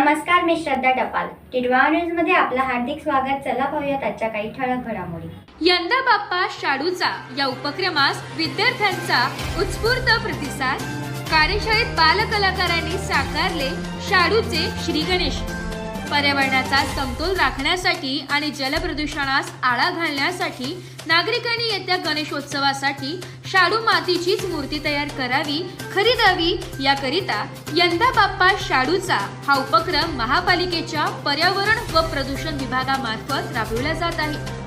नमस्कार मी श्रद्धा टपाल. टिडवा न्यूजमध्ये आपलं हार्दिक स्वागत. चला पाहूयात आजच्या काही ठळक घडामोडी. यंदा बाप्पा शाडूचा या उपक्रमास विद्यार्थ्यांचा उत्स्फूर्त प्रतिसाद. कार्यशाळेत बालकलाकारांनी साकारले शाडूचे श्री गणेश. पर्यावरणाचा समतोल राखण्यासाठी आणि जलप्रदूषणास आळा घालण्यासाठी नागरिकांनी येत्या गणेशोत्सवासाठी शाडू मातीचीच मूर्ती तयार करावी खरीदावी याकरिता यंदा बाप्पा शाडूचा हा उपक्रम महापालिकेच्या पर्यावरण व प्रदूषण विभागामार्फत राबविला जात आहे.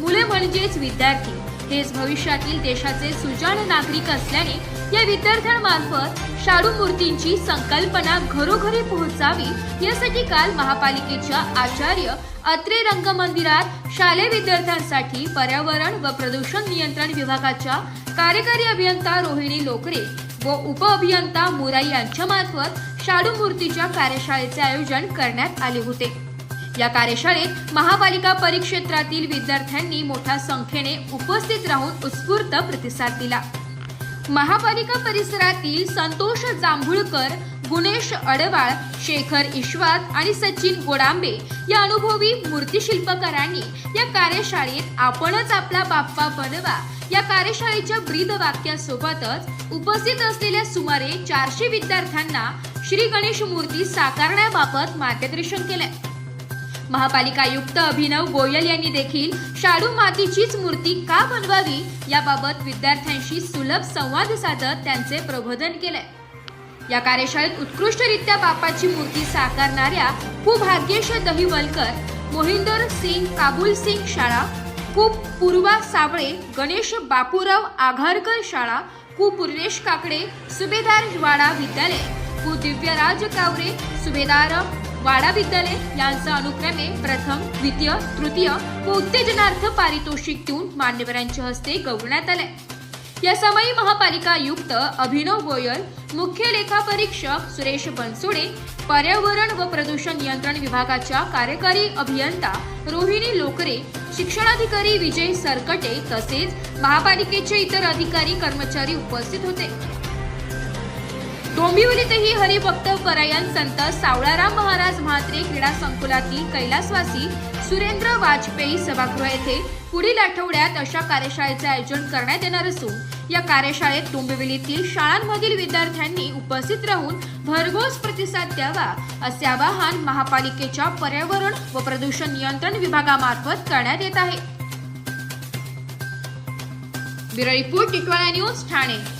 मुले म्हणजेच विद्यार्थी. हेच भविष्यातील देशाचे सुजाण नागरिक असल्याने या विद्यार्थ्यांमार्फत शाडू मूर्तींची संकल्पना घरोघरी पोहोचावी यासाठी काल महापालिकेच्या आचार्य अत्रे रंगमंदिरात शालेय विद्यार्थ्यांसाठी पर्यावरण व प्रदूषण नियंत्रण विभागाच्या कार्यकारी अभियंता रोहिणी लोकरे व उपअभियंता मुराई यांच्यामार्फत शाडू मूर्तीच्या कार्यशाळेचे आयोजन करण्यात आले होते. या कार्यशाळेत महापालिका परिक्षेत्रातील विद्यार्थ्यांनी मोठ्या संख्येने उपस्थित राहून उत्स्फूर्त प्रतिसाद दिला. महापालिका परिसरातील संतोष जांभुळकर गुणेश अडवाळ शेखर ईश्वात आणि सचिन गोडांबे या अनुभवी मूर्तीशिल्पकारांनी या कार्यशाळेत आपणच आपला बाप्पा बनवा या कार्यशाळेच्या ब्रीद वाक्यासोबतच उपस्थित असलेल्या सुमारे चारशे विद्यार्थ्यांना श्री गणेश मूर्ती साकारण्याबाबत मार्गदर्शन केले. महापालिका आयुक्त अभिनव गोयल यांनी देखील शाडू मातीचीच मूर्ती का बनवावी याबाबत विद्यार्थ्यांशी सुलभ संवाद साधत त्यांचे प्रबोधन केले या कार्यशाळेत उत्कृष्टरित्या बापाची मूर्ती साकारणाऱ्या कु भाग्येश दहिवलकर मोहिंदर सिंग काबुल सिंग शाळा कु पूर्वा साबळे गणेश बापूराव आघारकर शाळा कु पूर्णेश काकडे सुभेदार वाडा विद्यालय कु दिव्यराज कावरे सुभेदार वाडा विद्यालय यांचा अनुक्रमे प्रथम द्वितीय तृतीय व उत्तेजनार्थ पारितोषिक देऊन मान्यवरांच्या हस्ते गौरवण्यात आले या समयी महापालिका आयुक्त अभिनव गोयल मुख्य लेखापरीक्षक सुरेश बनसोडे पर्यावरण व प्रदूषण नियंत्रण विभागाच्या कार्यकारी अभियंता रोहिणी लोकरे शिक्षणाधिकारी विजय सरकटे तसेच महापालिकेचे इतर अधिकारी कर्मचारी उपस्थित होते. डोंबिवलीतही हरिभक्त परायण संत सावळाराम महाराज म्हात्रे क्रीडा संकुलातील कैलासवासी सुरेंद्र वाजपेयी सभागृह येथे पुढील आठवड्यात अशा कार्यशाळेचे आयोजन करण्यात येणार असून या कार्यशाळेत डोंबिवलीतील शाळांमधील विद्यार्थ्यांनी उपस्थित राहून भरघोस प्रतिसाद द्यावा असे आवाहन महापालिकेच्या पर्यावरण व प्रदूषण नियंत्रण विभागामार्फत करण्यात येत आहे. Bureau report Titwala news Thane.